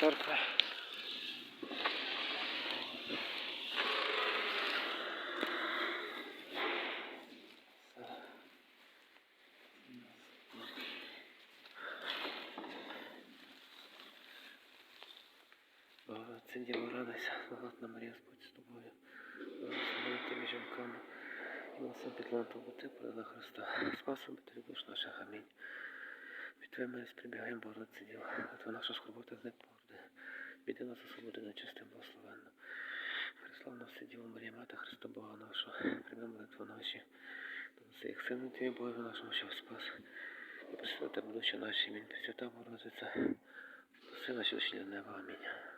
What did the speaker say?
церкви. Це діло радуйся, Золотна Марія, Господь з тобою. Благословена ти між жінками. Голосом підлана бути подала Христа. Спасом ти любиш наших. Тримаємось, прибігаємо бороться діло. От вона що скорбота з непорди. Біди нас освободена чистим благословенно. Хриславна все діло Марія Мати Христа Бога нашого. Прийми молитву наші. Доноси їх сину Тві, Боже нашому, що спас. І посвяти будучи наші. Амінь. Свята Богородиця. Сина, що дочня неба. Амінь.